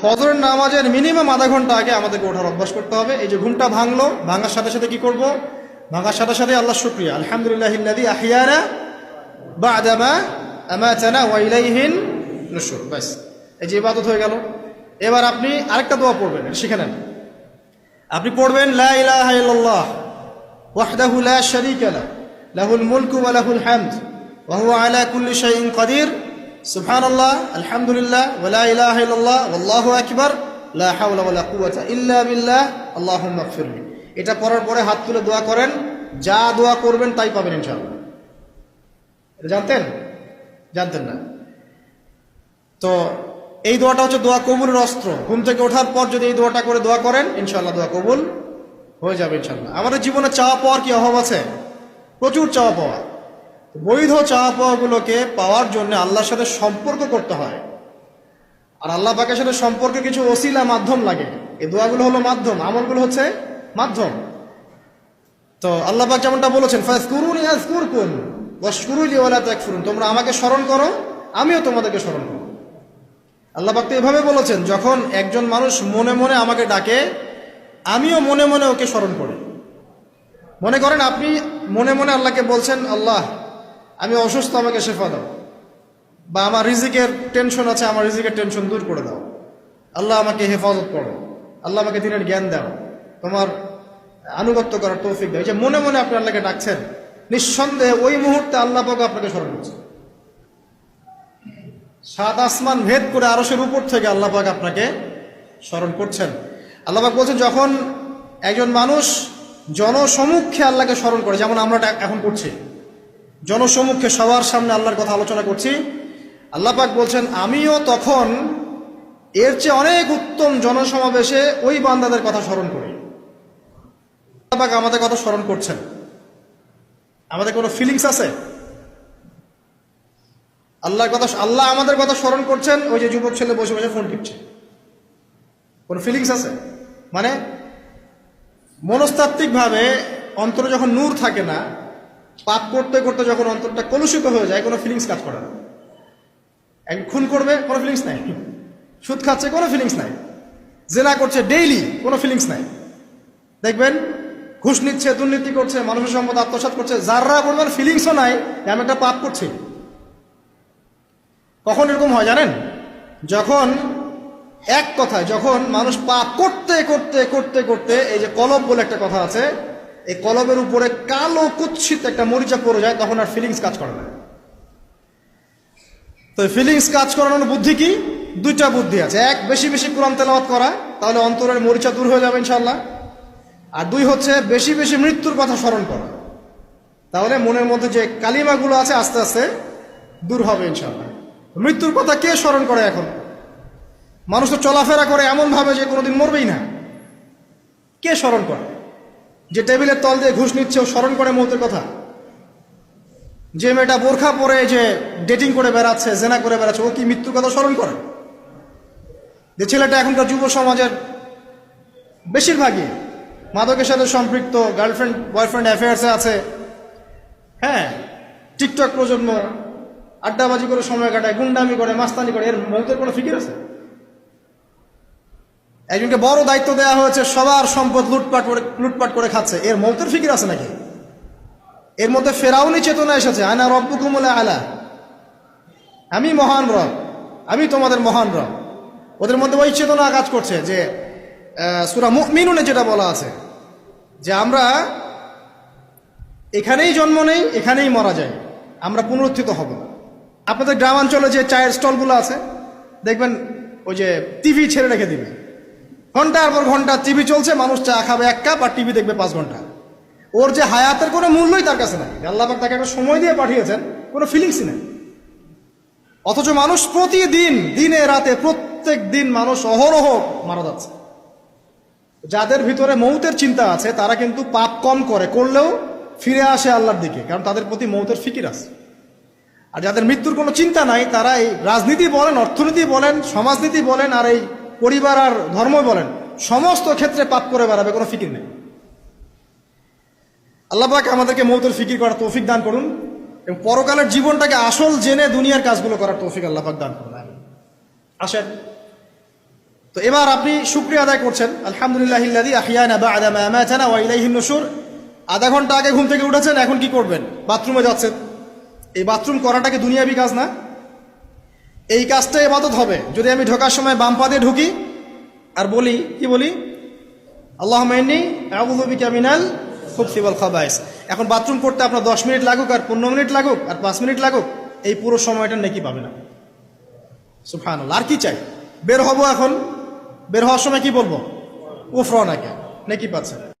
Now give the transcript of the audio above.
ফজরের নামাজের মিনিমাম আধা ঘণ্টা আগে আমাদেরকে ওঠার অভ্যাস করতে হবে। এই যে ঘুমটা ভাঙলো, ভাঙার সাথে সাথে কি করব? ভাঙার সাথে সাথে আল্লাহ শুক্রিয়া। আলহামদুলিল্লাহ ইল্লাযী আহিয়ানা বা'দামা আমাতানা ওয়া ইলাইহিন নুশুর ব্যাস, এই যে ইবাদত হয়ে গেল। এবার আপনি আরেকটা দোয়া পড়বেন শিখে নেন। আপনি পড়বেন, লা লা, লাহুল মুলকু ওয়া লাহুল হামদ, ওয়া হুয়া আলা কুল্লি শাইইন কাদির। সুবহানাল্লাহ, আলহামদুলিল্লাহ, ওয়া লা ইলাহা ইল্লাল্লাহ, ওয়াল্লাহু আকবার, লা হাওলা ওয়া লা কুওয়াতা ইল্লা বিল্লাহ, আল্লাহুম্মা ইগফিরলি এটা পড়ার পরে হাত তুলে দোয়া করেন, যা দোয়া করবেন তাই পাবেন ইনশাআল্লাহ। জানতেন? জানতেন না। তো এই দোয়াটা হচ্ছে দোয়া কবুলের অস্ত্র। ঘুম থেকে ওঠার পর যদি এই দোয়াটা করে দোয়া করেন ইনশাল্লাহ দোয়া কবুল হয়ে যাবে ইনশাল্লাহ আমাদের জীবনে চাওয়া পাওয়ার কি অভাব আছে? প্রচুর চাওয়া পাওয়া। বৈধ চাওয়া পাওয়াগুলোকে পাওয়ার জন্য আল্লাহর সাথে সম্পর্ক করতে হয়। আর আল্লাহ পাকের সাথে সম্পর্কে কিছু ওসিলা, মাধ্যম লাগে। এই দোয়াগুলো হলো মাধ্যম, আমলগুলো হচ্ছে মাধ্যম। তো আল্লাহ পাক যেমনটা বলেছেন ফাজকুরুন ইয়াজকুরকুম ওয়াশকুরুলি ওয়ালা তাকফুরুন। তোমরা আমাকে স্মরণ করো, আমিও তোমাদেরকে স্মরণ করব। আল্লাহ পাক তো এভাবে বলেছেন, যখন একজন মানুষ মনে মনে আমাকে ডাকে, আমিও মনে মনে ওকে স্মরণ করি। মনে করেন আপনি মনে মনে আল্লাহকে বলছেন, আল্লাহ আমি অসুস্থ, আমাকে শেফা দাও। বা আমার রিজিকের টেনশন আছে, আমার রিজিকের টেনশন দূর করে দাও। আল্লাহ আমাকে হেফাজত করো। আল্লাহ আমাকে দিনের জ্ঞান দাও। তোমার আনুগত্য করার তৌফিক দাও। যে মনে মনে আপনি আল্লাহকে ডাকছেন, নিঃসন্দেহে ওই মুহূর্তে আল্লাহ পাক আপনাকে স্মরণ করছে। সাত আসমান ভেদ করে আরশের উপর থেকে আল্লাহ পাক আপনাকে স্মরণ করছেন। আল্লাহ পাক বলছেন, যখন একজন মানুষ জনসমুখে আল্লাহকে স্মরণ করে, যেমন আমরা এখন করছি জনসমুখে সবার সামনে আল্লাহর কথা আলোচনা করছি। আল্লাহ পাক বলছেন, আমিও তখন এর চেয়ে অনেক উত্তম জনসমাবেশে ওই বান্দাদের কথা স্মরণ করি। আল্লাহ পাক আমাদের কথা স্মরণ করছেন। আমাদের কোনো ফিলিংস আছে? আল্লাহর কথা, আল্লাহ আমাদের কথা স্মরণ করছেন, ওই যে যুবক ছেলে বসে বসে ফোন টিপছে। কোনো ফিলিংস আছে? মানে মনস্তাত্ত্বিকভাবে অন্তরে যখন নূর থাকে না পাপ করতে করতে যখন অন্তরটা কলুষিত হয়ে যায়, কোনো ফিলিংস কাজ করে না। এক খুন করবে, কোনো ফিলিংস নাই। সুদ খাচ্ছে, কোনো ফিলিংস নাই। জেনা করছে ডেইলি কোনো ফিলিংস নাই। দেখবেন, ঘুষ নিচ্ছে, দুর্নীতি করছে, মানুষের সম্পদ আত্মসাৎ করছে, যাররা বলবেন ফিলিংসও নাই আমি একটা পাপ করছি। কখন এরকম হয় জানেন? যখন এক কথায়, যখন মানুষ পাপ করতে করতে করতে করতে, এই যে কলব বলে একটা কথা আছে এই কলবের উপরে কালো কুৎসিত একটা মরিচা পড়ে যায়, তখন আর ফিলিংস কাজ করে না। তো ফিলিংস কাজ করানোর বুদ্ধি কি? দুইটা বুদ্ধি আছে। এক, বেশি বেশি কোরআন তেলাওয়াত করা, তাহলে অন্তরের মরিচা দূর হয়ে যাবে ইনশাল্লাহ আর দুই হচ্ছে বেশি বেশি মৃত্যুর কথা স্মরণ করা। তাহলে মনের মধ্যে যে কালিমাগুলো আছে আস্তে আস্তে দূর হবে ইনশাল্লাহ মৃত্যুর কথা কে স্মরণ করে এখন? মানুষ তো চলাফেরা করে এমন ভাবে যে কোনোদিন মরবেই না। কে স্মরণ করে? যে টেবিলের তল দিয়ে ঘুষ নিচ্ছে, ও স্মরণ করে মৌতের কথা। যে মেয়েটা বোরখা পরে যে ডেটিং করে বেড়াচ্ছে, জেনা করে বেড়াচ্ছে, ও কি মৃত্যুর কথা স্মরণ করে? যে ছেলেটা এখনকার যুব সমাজের বেশিরভাগই মাদকের সাথে সম্পৃক্ত গার্লফ্রেন্ড বয়ফ্রেন্ড অ্যাফেয়ার্সে আছে। হ্যাঁ টিকটক প্রজন্ম আড্ডাবাজি করে সময় কাটায়, গুন্ডামি করে, মাস্তানি করে, এর মৌতের কোনো ফিকির আছে? একজনকে বড় দায়িত্ব দেওয়া হয়েছে, সবার সম্পদ লুটপাট করে লুটপাট করে খাচ্ছে। এর মৌতের ফিকির আছে নাকি? এর মধ্যে ফেরাউনি চেতনা এসেছে, আনা রব্বুকুমুলা আলা আমি মহান রব, আমি তোমাদের মহান রব। ওদের মধ্যে ওই চেতনা কাজ করছে যে সুরা মিনুনে যেটা বলা আছে, যে আমরা এখানেই জন্ম নেই, এখানেই মরা যায়। আমরা পুনরুত্থিত হব। আপনাদের গ্রামাঞ্চলে যে চায়ের স্টলগুলো আছে, দেখবেন ওই যে টিভি ছেড়ে রেখে দিবে। ঘণ্টার পর ঘণ্টা টিভি চলছে, মানুষ চা খাবে এক কাপ আর টিভি দেখবে পাঁচ ঘণ্টা। ওর যে হায়াতের কোনো মূল্যই তার কাছে নাই। আল্লাহ তাকে একটা সময় দিয়ে পাঠিয়েছেন, কোনো ফিলিংসই নেই। অথচ মানুষ প্রতিদিন, দিনে, রাতে, প্রত্যেক দিন মানুষ অহরহ মারা যাচ্ছে। যাদের ভিতরে মৌতের চিন্তা আছে, তারা কিন্তু পাপ কম করে, করলেও ফিরে আসে আল্লাহর দিকে, কারণ তাদের প্রতি মৌতের ফিকির আছে। আর যাদের মৃত্যুর কোনো চিন্তা নাই, তারা এই রাজনীতি বলেন, অর্থনীতি বলেন, সমাজনীতি বলেন, আর এই পরিবার আর ধর্ম বলেন, সমস্ত ক্ষেত্রে পাপ করে বেড়াবে, কোনো ফিকির নেই। আল্লাহ পাক আমাদেরকে মৌতের ফিকির করার তৌফিক দান করুন এবং পরকালের জীবনটাকে আসল জেনে দুনিয়ার কাজগুলো করার তৌফিক আল্লাহ পাক দান করুন। আসেন। তো এবার আপনি শুক্রিয়া আদায় করছেন। আলহামদুলিল্লাহ আধা ঘণ্টা আগে ঘুম থেকে উঠেছেন, এখন কি করবেন? বাথরুমে যাচ্ছেন। এই বাথরুম করাটা কি দুনিয়াবি কাজ না। এই কাজটা এবাদত হবে। যদি আমি ঢোকার সময় বাম পা দিয়ে ঢুকি আর বলি, কি বলি? আল্লাহ মাইনি আউযু বিকা মিনাল খুবসি ওয়াল খাবাইস। এখন বাথরুম করতে আপনার দশ মিনিট লাগুক আর পনেরো মিনিট লাগুক আর পাঁচ মিনিট লাগুক, এই পুরো সময়টা নেকি পাবে না। সুফান আর কি চাই? বের হব এখন। বের হওয়ার সময় কি বলব? উফরনাকে নেকি। পাচ্ছে